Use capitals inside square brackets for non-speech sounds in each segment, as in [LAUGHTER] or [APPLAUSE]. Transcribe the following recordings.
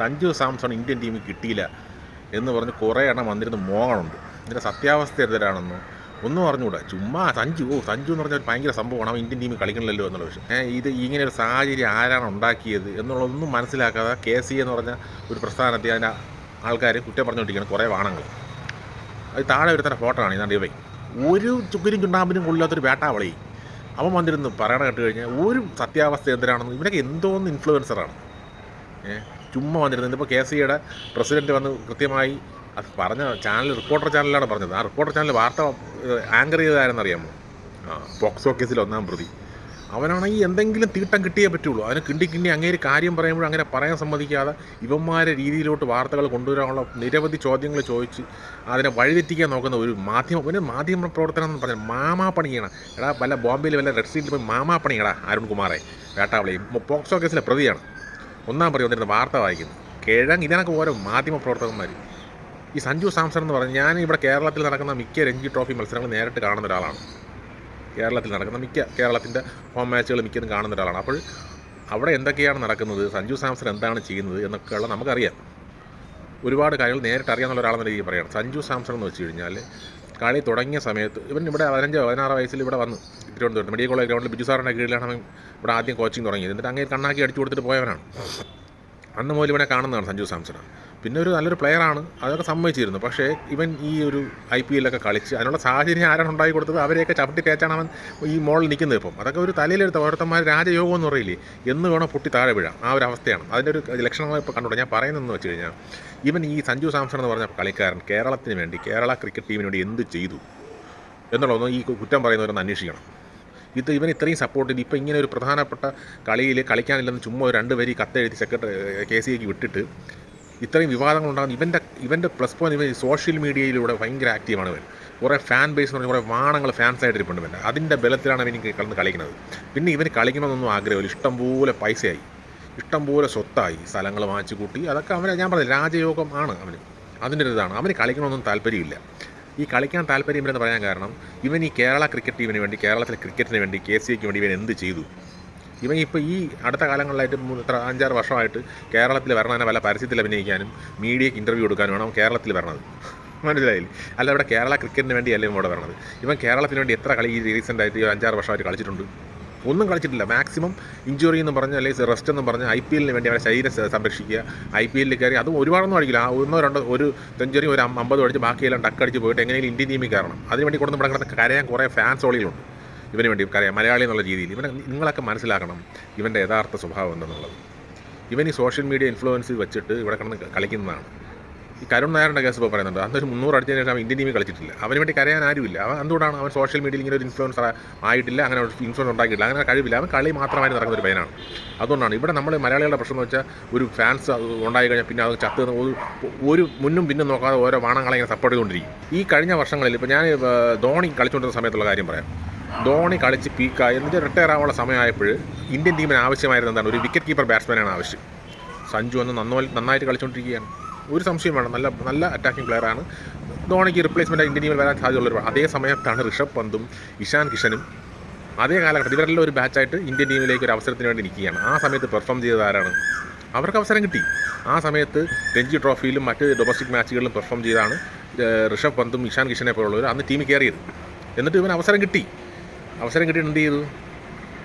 Sanju Samson Indian ടീമിൽ കിട്ടിയില്ല എന്ന് പറഞ്ഞ് കുറേ എണ്ണം വന്നിരുന്ന്. മോഹനുണ്ട്. ഇതിന്റെ സത്യാവസ്ഥ എന്തിനാണെന്ന് ഒന്നും അറിഞ്ഞുകൂടാ. ചുമ്മാ സഞ്ജു ഓ സഞ്ജു എന്ന് പറഞ്ഞാൽ ഭയങ്കര സംഭവമാണ്. അവൻ ഇന്ത്യൻ ടീമിൽ കളിക്കണില്ലല്ലോ എന്നുള്ള ഏഹ് ഇത് ഇങ്ങനെ ഒരു സാഹചര്യം ആരാണ് ഉണ്ടാക്കിയത് എന്നുള്ളതൊന്നും മനസ്സിലാക്കാതെ കെ സി എന്ന് പറഞ്ഞ ഒരു പ്രസ്ഥാനത്തെ അതിന്റെ ആൾക്കാർ കുറ്റം പറഞ്ഞുകൊണ്ടിരിക്കുകയാണ് കുറേ വാണങ്ങൾ അത് താഴെ ഒരുത്തന്നെ ഫോട്ടോ ആണ്. ഇതാണ്ട് ഇവൈ ഒരു ചുക്കിനും ചുണ്ടാമ്പിനും കൊള്ളില്ലാത്തൊരു വേട്ടാവളി. അവൻ വന്നിരുന്നു. പറയണ കേട്ട് കഴിഞ്ഞാൽ ഒരു സത്യാവസ്ഥ എന്തിനാണെന്ന് ഇവനൊക്കെ എന്തോന്ന് ഇൻഫ്ലുവൻസറാണ് ഏ ചുമ്മാ വന്നിരുന്നത്. ഇപ്പോൾ കെ സിയുടെ പ്രസിഡന്റ് വന്ന് കൃത്യമായി അത് പറഞ്ഞ ചാനൽ റിപ്പോർട്ടർ ചാനലിലാണ് പറഞ്ഞത്. ആ റിപ്പോർട്ടർ ചാനൽ വാർത്ത ആങ്കർ ചെയ്തതാരെന്ന് അറിയാമോ? ആ പോക്സോ കേസിൽ ഒന്നാം പ്രതി. അവനാണെങ്കിൽ എന്തെങ്കിലും തീട്ടം കിട്ടിയേ പറ്റുള്ളൂ. അവന് കിണ്ടി കിണ്ടി അങ്ങേര് കാര്യം പറയുമ്പോൾ അങ്ങനെ പറയാൻ സമ്മതിക്കാതെ ഇവന്മാരെ രീതിയിലോട്ട് വാർത്തകൾ കൊണ്ടുവരാനുള്ള നിരവധി ചോദ്യങ്ങൾ ചോദിച്ച് അതിനെ വഴിതെറ്റിക്കാൻ നോക്കുന്ന ഒരു മാധ്യമ പിന്നെ മാധ്യമ പ്രവർത്തനം എന്ന് പറഞ്ഞാൽ മാമാ പണിയാണ്. എടാ വല്ല ബോംബെയിൽ വല്ല റെഡ് സീറ്റിൽ പോയി മാമാ പണിയടാ അരുൺകുമാറെ വേട്ടാവളി പോക്സോ കേസിലെ പ്രതിയാണ്. ഒന്നാം പ്രതി വന്നിരുന്ന വാർത്ത വായിക്കുന്നു. കിഴങ്ങ് ഇതിനൊക്കെ ഓരോ മാധ്യമ പ്രവർത്തകന്മാർ ഈ സഞ്ജു സാംസൺ എന്ന് പറഞ്ഞാൽ ഞാൻ ഇവിടെ കേരളത്തിൽ നടക്കുന്ന മിക്ക രഞ്ജി ട്രോഫി മത്സരങ്ങൾ നേരിട്ട് കാണുന്ന ഒരാളാണ്. കേരളത്തിൽ നടക്കുന്ന മിക്ക കേരളത്തിന്റെ ഹോം മാച്ചുകൾ മിക്കതും കാണുന്ന ഒരാളാണ്. അപ്പോൾ അവിടെ എന്തൊക്കെയാണ് നടക്കുന്നത്? സഞ്ജു സാംസൺ എന്താണ് ചെയ്യുന്നത്? എന്നൊക്കെയുള്ള നമുക്കറിയാം. ഒരുപാട് കാര്യങ്ങൾ നേരിട്ട് അറിയാമെന്നുള്ള ഒരാളെന്ന രീതിയിൽ പറയാം സഞ്ജു സാംസൺ എന്ന് വെച്ച് കഴിഞ്ഞാൽ കളി തുടങ്ങിയ സമയത്ത് ഇവൻ ഇവിടെ പതിനഞ്ചോ പതിനാറ് വയസ്സിൽ ഇവിടെ വന്നു തിരുവനന്തപുരത്ത്. മെഡിക്കൽ കോളേജ് ഗ്രൗണ്ടിൽ ബിജു സാറിന്റെ കീഴിലാണ് അവൻ ഇവിടെ ആദ്യം കോച്ചിങ് തുടങ്ങിയത്. എന്നിട്ട് അങ്ങനെ കണ്ണാക്കി അടിച്ചു കൊടുത്തിട്ട് പോയവനാണ്. അന്ന് മുതൽ ഇവനെ കാണുന്നതാണ് സഞ്ജു സാംസൺ പിന്നെ ഒരു നല്ലൊരു പ്ലെയറാണ് അതൊക്കെ സമ്മതിച്ചിരുന്നു. പക്ഷേ ഇവൻ ഈ ഒരു ഐ പി എല്ലൊക്കെ കളിച്ച് അതിനുള്ള സാഹചര്യം ആരാണ് ഉണ്ടാക്കി കൊടുത്തത്? അവരെയൊക്കെ ചവിട്ടി കയറ്റാണ് അവൻ ഈ മോളിൽ നിൽക്കുന്നത് ഇപ്പം. അതൊക്കെ ഒരു തലയിലെടുത്ത ഓരോരുത്തന്മാർ രാജയോഗം എന്ന് പറയില്ലേ? എന്ന് വേണം പൊട്ടി താഴെ വീഴാം. ആ ഒരു അവസ്ഥയാണ്. അതിന്റെ ഒരു ലക്ഷണങ്ങൾ ഇപ്പോൾ കണ്ടുകൊണ്ട് ഞാൻ പറയുന്നതെന്ന് വെച്ച് കഴിഞ്ഞാൽ ഇവൻ ഈ സഞ്ജു സാംസൺ എന്ന് പറഞ്ഞ കളിക്കാരൻ കേരളത്തിന് വേണ്ടി കേരള ക്രിക്കറ്റ് ടീമിന് വേണ്ടി എന്ത് ചെയ്തു? എന്നുള്ളതൊന്നും ഈ കുറ്റം പറയുന്നവരൊന്ന് അന്വേഷിക്കണം. ഇത് ഇവൻ ഇത്രയും സപ്പോർട്ട് ചെയ്ത് ഇപ്പോൾ ഇങ്ങനെ ഒരു പ്രധാനപ്പെട്ട കളിയിൽ കളിക്കാനില്ലെന്ന് ചുമ്മാ ഒരു രണ്ട് വരി കത്തെഴുതി സെക്രട്ടറി കെ സി വിട്ടിട്ട് ഇത്രയും വിവാദങ്ങൾ ഉണ്ടാകുന്ന ഇവന്റെ ഇവന്റെ പ്ലസ് പോയിന്റ് ഇവൻ സോഷ്യൽ മീഡിയയിലൂടെ ഭയങ്കര ആക്റ്റീവാണ് ഇവൻ. കുറേ ഫാൻ ബേസ് എന്ന് പറഞ്ഞാൽ കുറേ വാണങ്ങൾ ഫാൻസായിട്ട് ഇരിപ്പുണ്ട് ഇവന്റെ അതിന്റെ ബലത്തിലാണ് ഇവൻ കളന്ന് കളിക്കുന്നത്. പിന്നെ ഇവന് കളിക്കണമെന്നൊന്നും ആഗ്രഹമില്ല. ഇഷ്ടംപോലെ പൈസയായി. ഇഷ്ടംപോലെ സ്വത്തായി. സ്ഥലങ്ങൾ വാങ്ങിച്ചു കൂട്ടി. അതൊക്കെ അവനെ ഞാൻ പറഞ്ഞത് രാജയോഗം ആണ് അവന്. അതിന്റെ ഒരു ഇതാണ് അവന് കളിക്കണമെന്നൊന്നും താല്പര്യമില്ല. ഈ കളിക്കാൻ താല്പര്യമില്ലെന്ന് പറയാൻ കാരണം ഇവൻ ഈ കേരള ക്രിക്കറ്റ് ടീമിന് വേണ്ടി കേരളത്തിലെ ക്രിക്കറ്റിന് വേണ്ടി കെ സി എക്ക് വേണ്ടി ഇവൻ എന്ത് ചെയ്തു? ഇവൻ ഇപ്പോൾ ഈ അടുത്ത കാലങ്ങളിലായിട്ട് ഇത്ര അഞ്ചാറ് വർഷമായിട്ട് കേരളത്തിൽ വരണതിനെ പല പരസ്യത്തിൽ അഭിനയിക്കാനും മീഡിയയ്ക്ക് ഇന്റർവ്യൂ കൊടുക്കാനുമാണ് അവൻ കേരളത്തിൽ വരണത്. [LAUGHS] മനസ്സിലായില്ലേ? അല്ല ഇവിടെ കേരള ക്രിക്കറ്റിന് വേണ്ടി അല്ലേ ഇവിടെ വരണത്? ഇവൻ കേരളത്തിന് വേണ്ടി എത്ര കളി ഈ റീസെന്റായിട്ട് അഞ്ചാറ് വർഷമായിട്ട് കളിച്ചിട്ടുണ്ട്? ഒന്നും കളിച്ചിട്ടില്ല. മാക്സിമം ഇഞ്ചുറി എന്ന് പറഞ്ഞ് അല്ലെങ്കിൽ റെസ്റ്റ് എന്ന് പറഞ്ഞ് ഐ പി എല്ലിന് വേണ്ടി അവരുടെ ശരീരം സംരക്ഷിക്കുക. ഐ പി എല്ലിൽ കയറി അതും ഒരുപാടൊന്നും അടിക്കില്ല. ആ ഒന്നോ രണ്ടോ ഒരു സെഞ്ചുറി ഒരു അമ്പത് അടിച്ച് ബാക്കിയെല്ലാം ടക്ക് അടിച്ച് പോയിട്ട് എങ്ങനെയെങ്കിലും ഇന്ത്യൻ ടീമിൽ കയറണം. അതിനുവേണ്ടി കൊടുത്ത് ഇവിടെ കിടന്ന് കരയാൻ കുറേ ഫാൻസ് ഓളികളുണ്ട് ഇവന് വേണ്ടി കരയാൻ മലയാളി എന്നുള്ള രീതിയിൽ. ഇവനെ നിങ്ങളൊക്കെ മനസ്സിലാക്കണം ഇവന്റെ യഥാർത്ഥ സ്വഭാവം എന്തെന്നുള്ളത്. ഇവൻ ഈ സോഷ്യൽ മീഡിയ ഇൻഫ്ലുവൻസ് വെച്ചിട്ട് ഇവിടെ കിടന്ന് കളിക്കുന്നതാണ്. ഈ കരുൺ നായരുടെ കേസ് ഇപ്പോൾ പറയുന്നുണ്ട്. അന്നൊരു മുന്നൂറ് അടിച്ചതിന് ശേഷം ഇന്ത്യൻ ടീമിൽ കളിച്ചിട്ടില്ല. അവന് വേണ്ടി കരയാൻ ആരുമില്ല. അവൻ എന്തുകൊണ്ടാണ് അവൻ സോഷ്യൽ മീഡിയയിൽ ഇങ്ങനെ ഒരു ഇൻഫ്ലുവൻസർ ആയിട്ടില്ല? അങ്ങനെ ഒരു ഇൻഫ്ലുവൻസ് ഉണ്ടാക്കിയിട്ടില്ല. അങ്ങനെ കഴിവില്ല. അവൻ കളി മാത്രമായി നടക്കുന്ന ഒരു പയ്യനാണ്. അതുകൊണ്ടാണ് ഇവിടെ നമ്മൾ മലയാളികളുടെ പ്രശ്നം എന്ന് വെച്ചാൽ ഒരു ഫാൻസ് ഉണ്ടായി കഴിഞ്ഞാൽ പിന്നെ അത് ചത്ത് ഒരു ഒരു മുന്നും പിന്നും നോക്കാതെ ഓരോ വാണങ്ങളെ ഇങ്ങനെ സപ്പോർട്ട് ചെയ്തുകൊണ്ടിരിക്കും. ഈ കഴിഞ്ഞ വർഷങ്ങളിൽ ഇപ്പോൾ ഞാൻ ധോണി കളിച്ചുകൊണ്ടിരുന്ന സമയത്തുള്ള കാര്യം പറയാം. ധോണി കളിച്ച് പീക്കായി എന്നിട്ട് റിട്ടയർ ആവാനുള്ള സമയമായപ്പോൾ ഇന്ത്യൻ ടീമിന് ആവശ്യമായിരുന്നത് എന്താണ്? ഒരു വിക്കറ്റ് കീപ്പർ ബാറ്റ്സ്മാനാണ് ആവശ്യം. സഞ്ജു അന്ന് നന്നോ നന്നായിട്ട് കളിച്ചുകൊണ്ടിരിക്കുകയാണ്. ഒരു സംശയം വേണം നല്ല നല്ല അറ്റാക്കിംഗ് പ്ലെയറാണ് ധോണിക്ക് റിപ്ലേസ്മെന്റ് ഇന്ത്യൻ ടീമിൽ വരാൻ സാധ്യതയുള്ളൊരു അതേ സമയത്താണ് ഋഷഭ് പന്തും ഇഷാൻ കിഷനും അതേ കാലഘട്ടത്തിൽ ഇവരെല്ലാം ഒരു ബാച്ചായിട്ട് ഇന്ത്യൻ ടീമിലേക്ക് ഒരു അവസരത്തിന് വേണ്ടി നിൽക്കുകയാണ്. ആ സമയത്ത് പെർഫോം ചെയ്തത് ആരാണ്? അവർക്ക് അവസരം കിട്ടി. ആ സമയത്ത് രഞ്ജി ട്രോഫിയിലും മറ്റ് ഡൊമസ്റ്റിക് മാച്ചുകളിലും പെർഫോം ചെയ്താണ് ഋഷഭ് പന്തും ഇഷാൻ കിഷനെ പോലുള്ളവർ അന്ന് ടീമിൽ കയറിയത്. എന്നിട്ട് ഇവന് അവസരം കിട്ടി. അവസരം കിട്ടിയിട്ട് എന്ത് ചെയ്തു?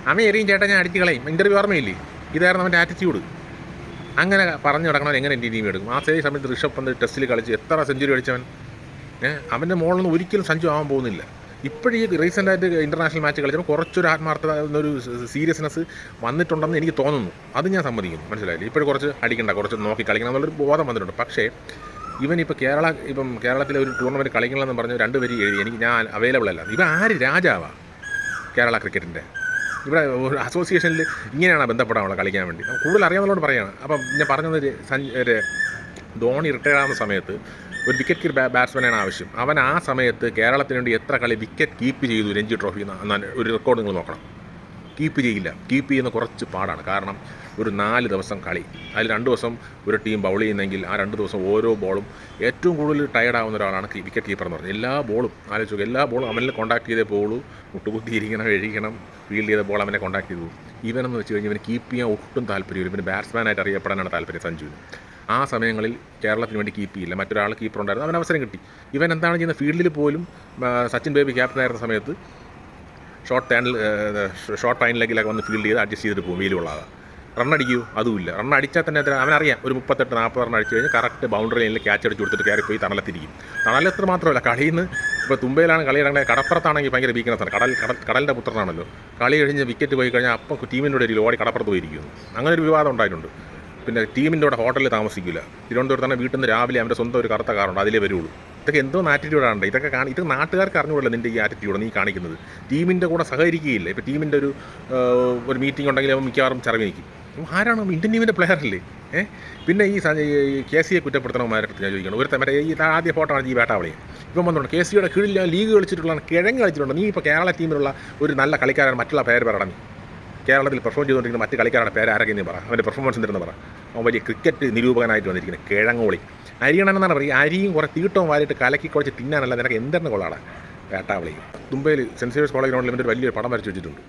അവൻ എറിയും ചേട്ടാ ഞാൻ അടിച്ച് കളയും. ഇന്റർവ്യൂ ഓർമ്മയില്ലേ? ഇതായിരുന്നു അവന്റെ ആറ്റിറ്റ്യൂഡ് അങ്ങനെ പറഞ്ഞു നടക്കണവൻ എങ്ങനെ എന്റെ ടീം എടുക്കും? ആ സേ സമയത്ത് ഋഷഭ് പന്ത് ടെസ്റ്റിൽ കളിച്ച് എത്ര സെഞ്ചുറി അടിച്ചവൻ? അവന്റെ മോളിൽ ഒരിക്കലും സഞ്ജു ആവാൻ പോകുന്നില്ല. ഇപ്പോഴും ഈ റീസെന്റ് ആയിട്ട് ഇന്റർനാഷണൽ മാച്ച് കളിച്ചപ്പോൾ കുറച്ചൊരു ആത്മാർത്ഥത എന്നൊരു സീരിയസ്നെസ് വന്നിട്ടുണ്ടെന്ന് എനിക്ക് തോന്നുന്നു. അത് ഞാൻ സമ്മതിക്കുന്നു. മനസ്സിലായില്ലേ? ഇപ്പോഴും കുറച്ച് അടിക്കണ്ട കുറച്ച് നോക്കി കളിക്കണം എന്നുള്ളൊരു ബോധം വന്നിട്ടുണ്ട്. പക്ഷേ ഇവൻ ഇപ്പോൾ കേരള ഇപ്പം കേരളത്തിലെ ഒരു ടൂർണമെന്റ് കളിക്കണമെന്ന് പറഞ്ഞ് രണ്ട് പേര് എഴുതി. എനിക്ക് ഞാൻ അവൈലബിൾ അല്ല. ഇവ ആര്? രാജാവാണ് കേരള ക്രിക്കറ്റിന്റെ ഇവിടെ ഒരു അസോസിയേഷനിൽ ഇങ്ങനെയാണ് ബന്ധപ്പെടാനുള്ള കളിക്കാൻ വേണ്ടി. കൂടുതൽ അറിയാവുന്നതുകൊണ്ട് പറയാണ്. അപ്പം ഞാൻ പറഞ്ഞത് ഒരു ധോണി റിട്ടയർ ആവുന്ന സമയത്ത് ഒരു വിക്കറ്റ് കീപ്പ് ബാറ്റ്സ്മാനാണ് ആവശ്യം. അവൻ ആ സമയത്ത് കേരളത്തിന് വേണ്ടി എത്ര കളി വിക്കറ്റ് കീപ്പ് ചെയ്തു രഞ്ജി ട്രോഫി എന്ന ഒരു റെക്കോർഡ് നിങ്ങൾ നോക്കണം. കീപ്പ് ചെയ്യില്ല. കീപ്പ് ചെയ്യുന്ന കുറച്ച് പാടാണ്. കാരണം ഒരു നാല് ദിവസം കളി. അതിൽ രണ്ട് ദിവസം ഒരു ടീം ബൗൾ ചെയ്യുന്നെങ്കിൽ ആ രണ്ട് ദിവസം ഓരോ ബോളും ഏറ്റവും കൂടുതൽ ടയർഡ് ആവുന്ന ഒരാളാണ് വിക്കറ്റ് കീപ്പർ എന്ന് പറഞ്ഞത്. എല്ലാ ബോളും ആലോചിച്ച് എല്ലാ ബോളും അവനിൽ കോൺടാക്ട് ചെയ്തേ പോളു. മുട്ടുകുത്തി ഇരിക്കണം എഴുതിക്കണം ഫീൽഡ് ചെയ്ത ബോൾ അവനെ കോൺടാക്ട് ചെയ്തു ഇവനെന്ന് വെച്ച് കഴിഞ്ഞാൽ ഇവന് കീപ്പ് ചെയ്യാൻ ഒട്ടും താല്പര്യമില്ല. ഇവന് ബാറ്റ്സ്മാനായിട്ട് അറിയപ്പെടാനാണ് താല്പര്യം സഞ്ജുവിന്. ആ സമയങ്ങളിൽ കേരളത്തിന് വേണ്ടി കീപ്പ് ചെയ്യില്ല. മറ്റൊരാൾ കീപ്പർ ഉണ്ടായിരുന്നു. അവൻ അവസരം കിട്ടി. ഇവൻ എന്താണ് ചെയ്യുന്നത്? ഫീൽഡിൽ പോലും സച്ചിൻ ബേബി ക്യാപ്റ്റൻ ആയിരുന്ന സമയത്ത് ഷോർട്ട് ടേണിൽ ഷോർട്ട് ലെഗിലൊക്കെ വന്ന് ഫീൽഡ് ചെയ്ത് അഡ്ജസ്റ്റ് ചെയ്തിട്ട് പോകും വെയിലുള്ളതാണ് റൺ അടിക്കൂ അതുമില്ല. റണ്ണടിച്ചാൽ തന്നെ അതിന് അവനറിയാം ഒരു മുപ്പത്തെട്ട് നാൽപ്പത് റൺ അടിച്ച് കഴിഞ്ഞാൽ കറക്റ്റ് ബൗണ്ടറി ലൈനിൽ ക്യാച്ച് അടിച്ച് കൊടുത്തിട്ട് കയറിപ്പോയി തണലത്തിരിക്കും. തണലത്ത് മാത്രമല്ല കളിയിൽ നിന്ന് ഇപ്പോൾ തുമ്പയിലാണ് കളി ഇടങ്ങളെ കടപ്പുറത്താണെങ്കിൽ ഭയങ്കര വീക്ക്നെസ്സാണ് കടൽ കടൽ കടലിന്റെ പുത്രനാണല്ലോ. കളി കഴിഞ്ഞ് വിക്കറ്റ് പോയി കഴിഞ്ഞാൽ അപ്പം ടീമിന്റെ ഒരു ലോഡി കടപ്പുറത്ത് പോയിരിക്കുന്നു. അങ്ങനെ ഒരു വിവാദം ഉണ്ടായിട്ടുണ്ട്. പിന്നെ ടീമിന്റെ അവിടെ ഹോട്ടലിൽ താമസിക്കില്ല തിരുവനന്തപുരത്ത് തന്നെ വീട്ടിൽ നിന്ന് രാവിലെ അവന്റെ സ്വന്തം ഒരു കറുത്ത കാറുണ്ട് അതിലേ വരുള്ളൂ. ഇതൊക്കെ എന്തോ ആറ്റിറ്റ്യൂഡാണ് ഇതൊക്കെ കാണി ഇത് നാട്ടുകാർക്ക് അറിഞ്ഞുകൂടല്ലോ നിന്റെ ഈ ആറ്റിറ്റ്യൂഡ് നീ കാണിക്കുന്നത്. ടീമിന്റെ കൂടെ സഹകരിക്കുകയില്ല? ഇപ്പോൾ ടീമിന്റെ ഒരു ഒരു മീറ്റിംഗ് ഉണ്ടെങ്കിൽ അവൻ മിക്കവാറും ചിറങ്ങി നിൽക്കും ആരാണ് ഇന്ത്യൻ ടീമിന്റെ പ്ലെയർ അല്ലേ? ഏഹ് പിന്നെ ഈ കെ സിയെ കുറ്റപ്പെടുത്തണമാരടുത്ത് ഞാൻ ചോദിക്കണം ഒരു മറ്റേ ഈ ആദ്യ ഫോട്ടോ ആണ് ഈ വേട്ടാവളിയെ ഇപ്പം വന്നുണ്ട് കെ സിയുടെ കീഴിൽ ഞാൻ ലീഗ് കളിച്ചിട്ടുള്ള കിഴങ്ങ് കളിച്ചിട്ടുണ്ട്. നീ ഇപ്പോൾ കേരള ടീമിലുള്ള ഒരു നല്ല കളിക്കാരൻ മറ്റുള്ള പേര് പറയണം കേരളത്തിൽ പെർഫോം ചെയ്തുകൊണ്ടിരിക്കുന്ന മറ്റ് കളിക്കാരുടെ പേര് ആരൊക്കെ നീ പറ. അവന്റെ പെർഫോമൻസ് എന്തിരുന്ന് പറ. വലിയ ക്രിക്കറ്റ് നിരൂപകനായിട്ട് വന്നിരിക്കുന്നത് കിഴങ്ങോളി. അരിയണം എന്നാണ് പറയുക. അരിയും കുറേ തീട്ടവും വാരിയിട്ട് കലക്കി കുഴച്ച് തിന്നാനല്ല നിനക്ക് എന്തെന്ന് കൊള്ളാടാ വേട്ടാവളി. തുമ്പയിൽ സെന്റ് സേവിയർസ് കോളേജ് ഗ്രൗണ്ടിൽ ഒരു വലിയൊരു പടം വരച്ച് വെച്ചിട്ടുണ്ട്.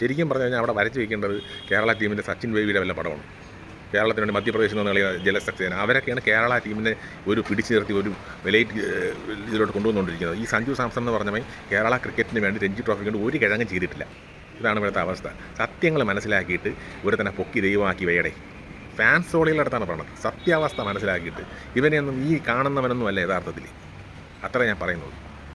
ശരിക്കും പറഞ്ഞു കഴിഞ്ഞാൽ അവിടെ വരച്ച് വയ്ക്കേണ്ടത് കേരള ടീമിന്റെ സച്ചിൻ ബേബിയുടെ വല്ല പടമാണ്. കേരളത്തിന് വേണ്ടി മധ്യപ്രദേശിൽ നിന്ന് കളിയ ജലസക്സേന. അവരൊക്കെയാണ് കേരള ടീമിനെ ഒരു പിടിച്ചു നിർത്തി ഒരു വിലയിട്ട് ഇതിലോട്ട് കൊണ്ടുവന്നുകൊണ്ടിരിക്കുന്നത്. ഈ സഞ്ജു സാംസൺ എന്ന് പറഞ്ഞാൽ കേരള ക്രിക്കറ്റിന് വേണ്ടി രഞ്ജി ട്രോഫി കൊണ്ട് ഒരു കിഴങ്ങും ചെയ്തിട്ടില്ല. ഇതാണ് ഇവിടുത്തെ അവസ്ഥ. സത്യങ്ങൾ മനസ്സിലാക്കിയിട്ട് ഇവരെ തന്നെ പൊക്കി ദൈവമാക്കി ഫാൻസ് സോളികളടുത്താണ് പറഞ്ഞത്. സത്യാവസ്ഥ മനസ്സിലാക്കിയിട്ട് ഇവനെയൊന്നും ഈ കാണുന്നവനൊന്നും അല്ല യഥാർത്ഥത്തിൽ അത്ര ഞാൻ പറയുന്നുള്ളൂ.